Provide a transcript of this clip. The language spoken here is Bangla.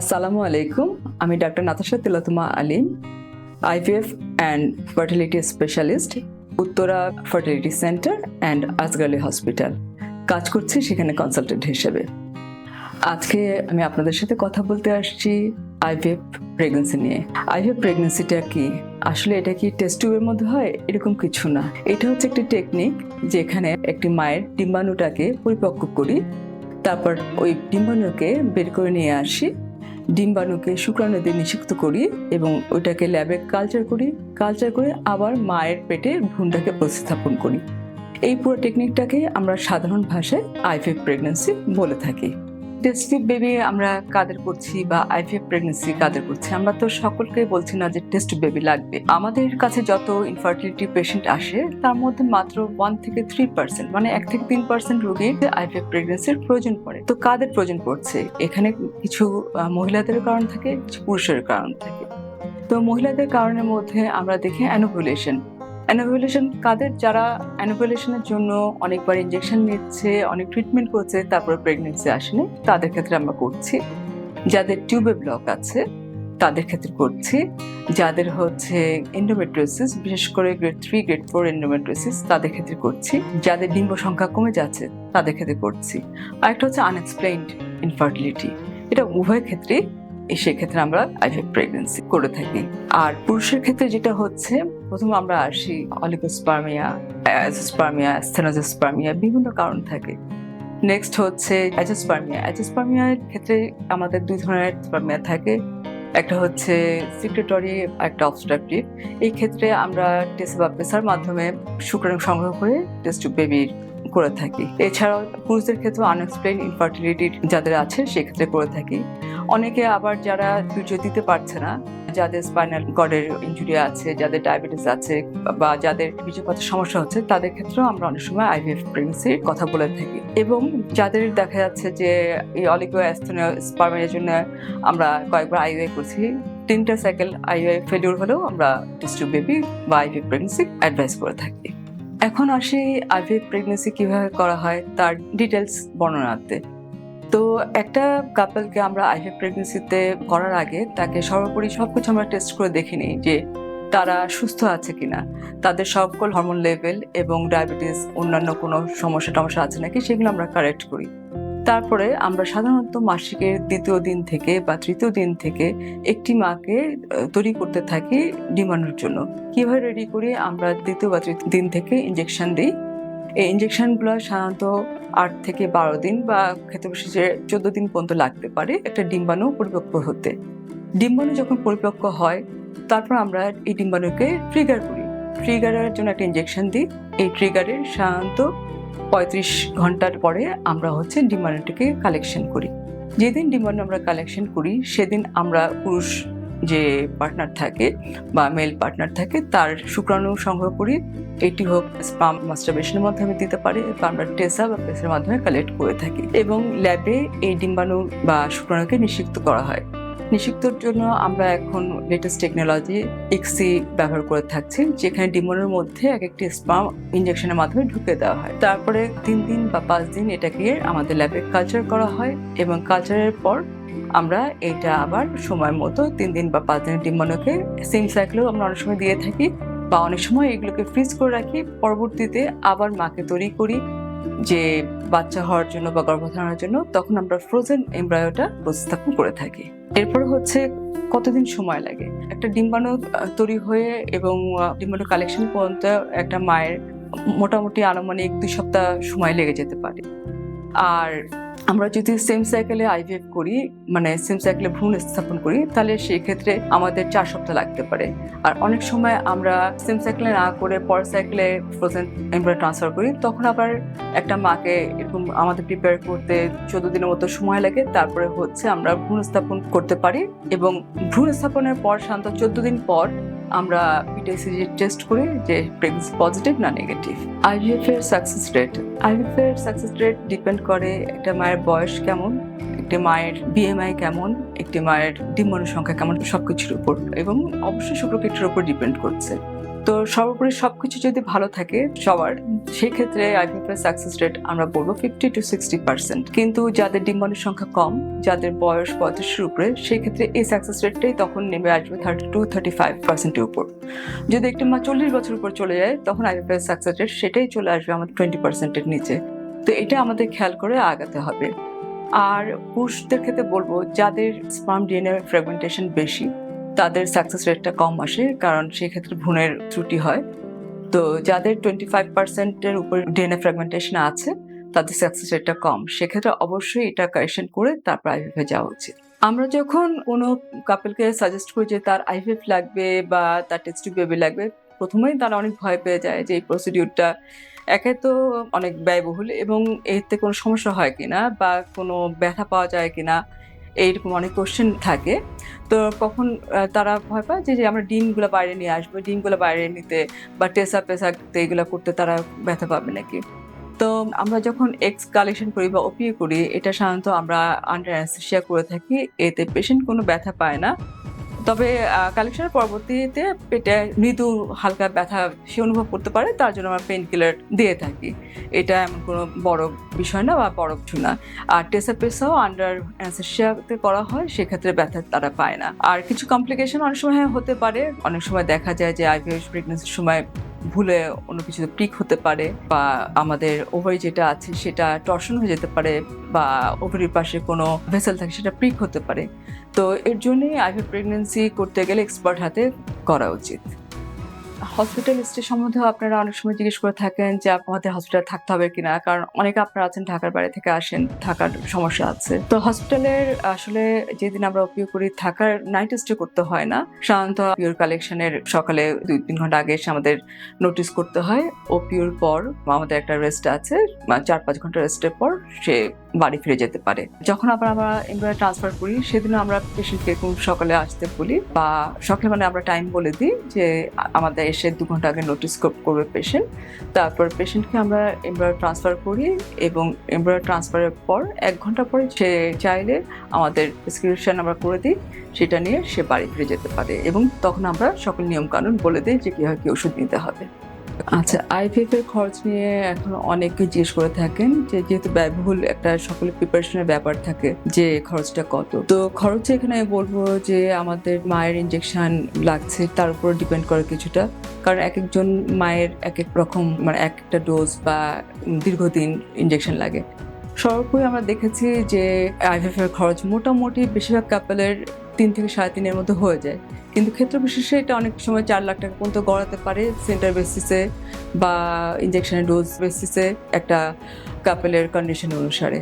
আসসালামু আলাইকুম, আমি doctor Natasha Tilatuma Alim, IVF and fertility specialist, Uttara fertility centre and Azgali hospital. কাজ করছি সেখানে কনসালটেন্ট হিসেবে। আজকে আমি আপনাদের সাথে কথা বলতে আসছি আইভিএফ প্রেগনেন্সি নিয়ে। আইভিএফ প্রেগনেন্সিটা কি? আসলে এটা কি টেস্ট টিউবের মধ্যে হয়? এরকম কিছু না। এটা হচ্ছে একটি টেকনিক যেখানে একটি মায়ের ডিম্বাণুটাকে পরিপক্ক করি, তারপর ওই ডিম্বাণুকে বের করে নিয়ে আসি ডিম্বাণুকে শুক্রাণু দিয়ে নিষিক্ত করি এবং ওইটাকে ল্যাবে কালচার করি কালচার করে আবার মায়ের পেটে ভ্রূণটাকে প্রতিস্থাপন করি। এই পুরো টেকনিকটাকে আমরা সাধারণ ভাষায় আইভিএফ প্রেগনেন্সি বলে থাকি। টেস্টিভ বেবি আমরা কাদের করছি বা আইভিএফ প্রেগনেন্সি কাদের করছি? আমরা তো সকলকে বলছি না যে টেস্ট বেবি লাগবে। আমাদের কাছে যত ইনফার্টিলিটি পেশেন্ট আসে, তার মধ্যে মাত্র ওয়ান থেকে থ্রি পার্সেন্ট মানে এক থেকে তিন পার্সেন্ট রোগীর আইভিএফ প্রেগনেন্সির প্রয়োজন পড়ে। তো কাদের প্রয়োজন পড়ছে? এখানে কিছু মহিলাদের কারণ থাকে, কিছু পুরুষের কারণ থাকে। তো মহিলাদের কারণের মধ্যে আমরা দেখি অ্যানোভুলেশন অ্যানোভুলেশন কাদের? যারা অ্যানোভুলেশনের জন্য অনেকবার ইঞ্জেকশন নিচ্ছে, অনেক ট্রিটমেন্ট করছে, তারপরে প্রেগনেন্সি আসেনি, তাদের ক্ষেত্রে আমরা করছি। যাদের টিউবে ব্লক আছে, তাদের ক্ষেত্রে করছি। যাদের হচ্ছে এন্ডোমেট্রিওসিস বিশেষ করে grade three grade four endometriosis তাদের ক্ষেত্রে করছি। যাদের ডিম্ব সংখ্যা কমে যাচ্ছে, তাদের ক্ষেত্রে করছি। আরেকটা হচ্ছে আনএক্সপ্লেইনড ইনফার্টিলিটি এটা উভয় ক্ষেত্রেই সেক্ষেত্রে আমরা আইভিএফ প্রেগনেন্সি করে থাকি। আর পুরুষের ক্ষেত্রে যেটা হচ্ছে, প্রথম আমরা আসি অলিগোস্পার্মিয়া, অ্যাজোস্পার্মিয়া, স্থেনোজোস্পার্মিয়া বিভিন্ন কারণ থাকে। নেক্সট হচ্ছে অ্যাজোস্পার্মিয়া। অ্যাজোস্পার্মিয়ার ক্ষেত্রে আমাদের দুই ধরনের স্পার্মিয়া থাকে। একটা হচ্ছে সিক্রেটরি, একটা অবস্ট্রাকটিভ। এই ক্ষেত্রে আমরা টেস্ট বা প্রেসার মাধ্যমে শুক্রাণু সংগ্রহ করে টেস্ট বেবির করে থাকি। এছাড়াও পুরুষদের ক্ষেত্রে আনএক্সপ্লেন ইনফার্টিলিটি যাদের আছে, সেক্ষেত্রে করে থাকি। অনেকে আবার যারা বীর্য দিতে পারছে না, যাদের স্পাইনাল কর্ডের ইনজুরি আছে, যাদের ডায়াবেটিস আছে, বা যাদের বীর্যপাতের সমস্যা হচ্ছে, তাদের ক্ষেত্রেও আমরা অনেক সময় আইভিএফ প্রেগনেন্সির কথা বলে থাকি। এবং যাদের দেখা যাচ্ছে যে এই অলিগো স্পার্মের জন্য আমরা কয়েকবার আইওআই করছি, তিনটা সাইকেল আইওআই ফেলিওর হলেও আমরা টিস্টু বেবি বা আইভিএফ প্রেগনেন্সি অ্যাডভাইস করে থাকি। এখন আসে আইভিএফ প্রেগনেন্সি কীভাবে করা হয়, তার ডিটেলস বর্ণনাতে তো একটা কাপলকে আমরা আইভিএফ প্রেগনেন্সিতে করার আগে তাকে সর্বোপরি সব কিছু আমরা টেস্ট করে দেখে নিই যে তারা সুস্থ আছে কিনা। তাদের সকল হরমোন লেভেল এবং ডায়াবেটিস অন্যান্য কোনো সমস্যা টমস্যা আছে নাকি, সেগুলো আমরা কারেক্ট করি। তারপরে আমরা সাধারণত মাসিকের দ্বিতীয় দিন থেকে বা তৃতীয় দিন থেকে একটি মাকে তৈরি করতে থাকি ডিমান্ডের জন্য। কীভাবে রেডি করি? আমরা দ্বিতীয় বা তৃতীয় দিন থেকে ইঞ্জেকশন দিই। এই ইঞ্জেকশনগুলো সাধারণত আট থেকে বারো দিন বা বসে যে চোদ্দ দিন পর্যন্ত লাগতে পারে। একটা ডিম্বাণু পরিপক্ক হতে। ডিম্বাণু যখন পরিপক্ক হয়, তারপর আমরা এই ডিম্বাণুকে ট্রিগার করি। ট্রিগারের জন্য একটা ইঞ্জেকশন দিই। এই ট্রিগারের সাধারণত পঁয়ত্রিশ ঘণ্টার পরে আমরা হচ্ছে ডিম্বাণুটিকে কালেকশন করি। যেদিন ডিম্বাণু আমরা কালেকশন করি, সেদিন আমরা পুরুষ যে পার্টনার থাকে বা মেল পার্টনার থাকে, তার শুক্রাণু সংগ্রহ করি। এটি হোক স্পাম মাস্টারবেশনের মাধ্যমে দিতে পারে বা আমরা টেসা বা পেসের মাধ্যমে কালেক্ট করে থাকি। এবং ল্যাবে এই ডিম্বাণু বা শুক্রাণুকে নিষিক্ত করা হয়। নিষিক্তর জন্য আমরা এখন লেটেস্ট টেকনোলজি ইক্সি ব্যবহার করে থাকছি, যেখানে ডিম্বাণুর মধ্যে এক একটি স্পাম ইঞ্জেকশনের মাধ্যমে ঢুকে দেওয়া হয়। তারপরে তিন দিন বা পাঁচ দিন এটাকে আমাদের ল্যাবে কালচার করা হয় এবং কালচারের পর আমরা এটা আবার সময় মতো তিন দিন বা পাঁচ দিনের ডিম্বাণুকে সেম সাইকেলেও আমরা অনেক সময় দিয়ে থাকি বা অনেক সময় এগুলোকে ফ্রিজ করে রাখি। পরবর্তীতে আবার মাকে তৈরি করি যে বাচ্চা হওয়ার জন্য বা গর্ভধারণের জন্য, তখন আমরা ফ্রোজেন এমব্রায়োটা প্রতিস্থাপন করে থাকি। এরপর হচ্ছে কতদিন সময় লাগে? একটা ডিম্বাণু তৈরি হয়ে এবং ডিম্বাণু কালেকশন পর্যন্ত একটা মায়ের মোটামুটি আনুমানিক দুই সপ্তাহ সময় লেগে যেতে পারে। আর আমরা যদি সেম সাইকেলে আইভিএফ করি মানে সেম সাইকেলে ভ্রূণ স্থাপন করি, তাহলে সেই ক্ষেত্রে আমাদের চার সপ্তাহ লাগতে পারে। আর অনেক সময় আমরা সেম সাইকেলে না করে পর সাইকেলে ফ্রোজেন এমব্রয় ট্রান্সফার করি, তখন আবার একটা মাকে এরকম আমাদের প্রিপেয়ার করতে চোদ্দ দিনের মতো সময় লাগে, তারপরে হচ্ছে আমরা ভ্রূণ স্থাপন করতে পারি। এবং ভ্রূণ স্থাপনের পর সাধারণত চোদ্দ দিন পর আমরা পিটিসিজি টেস্ট করি যে প্রেগনেন্সি পজিটিভ না নেগেটিভ আইভিএফ এর সাকসেস রেট আইভিএফ এর সাকসেস রেট ডিপেন্ড করে একটা মায়ের বয়স কেমন, একটি মায়ের বিএমআই কেমন, একটি মায়ের ডিম্বাণু সংখ্যা কেমন, সবকিছুর উপর। এবং অবশ্যই শুক্রকেটের উপর ডিপেন্ড করছে। তো সর্বোপরি সব কিছু যদি ভালো থাকে সবার সেই ক্ষেত্রে আইভিএফ এর সাকসেস রেট আমরা বলব ফিফটি টু সিক্সটি পার্সেন্ট কিন্তু যাদের ডিম্বাণুর সংখ্যা কম, যাদের বয়স পঁয়ত্রিশের উপরে সেই ক্ষেত্রে এই সাকসেস রেটটাই তখন নেমে আসবে থার্টি টু থার্টি ফাইভ পার্সেন্টের উপর। যদি একটি মা চল্লিশ বছর উপর চলে যায়, তখন আইভিএফ এর সাকসেস রেট সেটাই চলে আসবে আমাদের টোয়েন্টি পার্সেন্টের নিচে। তো এটা আমাদের খেয়াল করে আগাতে হবে। আর পুরুষদের ক্ষেত্রে বলব, যাদের স্পার্ম ডিএনএ ফ্র্যাগমেন্টেশন বেশি তাদের সাকসেস রেটটা কম আসে, কারণ সেক্ষেত্রে ভ্রূণের ত্রুটি হয়। তো যাদের টোয়েন্টি ফাইভ পার্সেন্টের উপর ডিএনএ ফ্র্যাগমেন্টেশন আছে, তাদের সাকসেস রেটটা কম। সেক্ষেত্রে অবশ্যই এটা কারেকশন করে তারপর আইভিএফে যাওয়া উচিত। আমরা যখন কোনো কাপেলকে সাজেস্ট করি যে তার আইভিএফ লাগবে বা তার টেস্টি বেবি লাগবে, প্রথমেই তারা অনেক ভয় পেয়ে যায় যে এই প্রসিডিউরটা একে তো অনেক ব্যয়বহুল এবং এতে কোনো সমস্যা হয় কিনা বা কোনো ব্যথা পাওয়া যায় কিনা। এইরকম অনেক কোশ্চেন থাকে। তো কখন তারা ভয় পায় যে আমরা ডিমগুলো বাইরে নিয়ে আসব, ডিমগুলো বাইরে নিতে বা টেসা পেসা এগুলো করতে তারা ব্যথা পাবে নাকি? তো আমরা যখন এক্স কালেকশন করি বা ওপিএ করি, এটা সাধারণত আমরা আন্ডার অ্যানেস্থেসিয়া করে থাকি, এতে পেশেন্ট কোনো ব্যথা পায় না। তবে কালেকশনের পরবর্তীতে পেটে মৃদু হালকা ব্যথা সে অনুভব করতে পারে, তার জন্য আমরা পেন কিলার দিয়ে থাকি। এটা এমন কোনো বড় বিষয় না বা বড় কিছু না। আর টেসা পেসাও আন্ডার অ্যানেস্থেসিয়াতে করা হয়, সেক্ষেত্রে ব্যথা তারা পায় না। আর কিছু কমপ্লিকেশন অনেক সময় হতে পারে। অনেক সময় দেখা যায় যে আইভিএস প্রেগনেন্সির সময় ভুলে অন্য কিছু পিক হতে পারে বা আমাদের ওভারি যেটা আছে সেটা টর্শন হয়ে যেতে পারে বা ওভারির পাশে কোনো ভেসেল থাকে সেটা পিক হতে পারে। তো এর জন্যই আইভি প্রেগনেন্সি করতে গেলে এক্সপার্ট হাতে করা উচিত। হসপিটাল স্টে সম্বন্ধে আপনারা অনেক সময় জিজ্ঞেস করে থাকেন যে আমাদের হসপিটাল থাকতে হবে কিনা, কারণ অনেকে আপনারা আছেন, ঢাকার বাইরে থেকে আসেন, থাকার সমস্যা আছে। তো হসপিটালের আসলে যেদিন আমরা ওপিও করি, থাকার নাইট স্টে করতে হয় না। সাধারণত পিওর কালেকশনের সকালে দুই তিন ঘণ্টা আগে এসে আমাদের নোটিস করতে হয়। ওপিওর পর আমাদের একটা রেস্ট আছে চার পাঁচ ঘণ্টা রেস্টের পর সে বাড়ি ফিরে যেতে পারে। যখন আবার আমরা এমব্রয়ডারি ট্রান্সফার করি, সেদিনও আমরা পেশেন্টকে কোন সকালে আসতে বলি বা সকালে মানে আমরা টাইম বলে দিই যে, আমাদের এসে দু ঘণ্টা আগে নোটিস করবে পেশেন্ট তারপর পেশেন্টকে আমরা এমব্রয়ডারি ট্রান্সফার করি এবং এমব্রয়ডারি ট্রান্সফারের পর এক ঘণ্টা পরে সে চাইলে আমাদের প্রেসক্রিপশন আমরা করে দিই, সেটা নিয়ে সে বাড়ি ফিরে যেতে পারে এবং তখন আমরা সকল নিয়মকানুন বলে দিই যে, কীভাবে কী ওষুধ নিতে হবে। আচ্ছা আইভিএফ এর খরচ নিয়ে এখন অনেকে জিজ্ঞেস করে থাকেন যে যেহেতু ব্যয়বহুল একটা সকলের প্রিপারেশনের ব্যাপার থাকে যে খরচটা কত। তো খরচ এখানে বলব যে আমাদের মায়ের ইনজেকশন লাগছে, তার উপর ডিপেন্ড করে কিছুটা। কারণ এক একজন মায়ের এক এক রকম মানে এক একটা ডোজ বা দীর্ঘদিন ইনজেকশন লাগে। সর্বোপরি আমরা দেখেছি যে আইভিএফ এর খরচ মোটামুটি বেশিরভাগ কাপেলের তিন থেকে সাড়ে তিনের মধ্যে হয়ে যায়। কিন্তু ক্ষেত্র বিশেষে এটা অনেক সময় চার লাখ টাকা পর্যন্ত গড়াতে পারে সেন্টার বেসিসে বা ইনজেকশনের ডোজ বেসিসে একটা কাপেলের কন্ডিশন অনুসারে।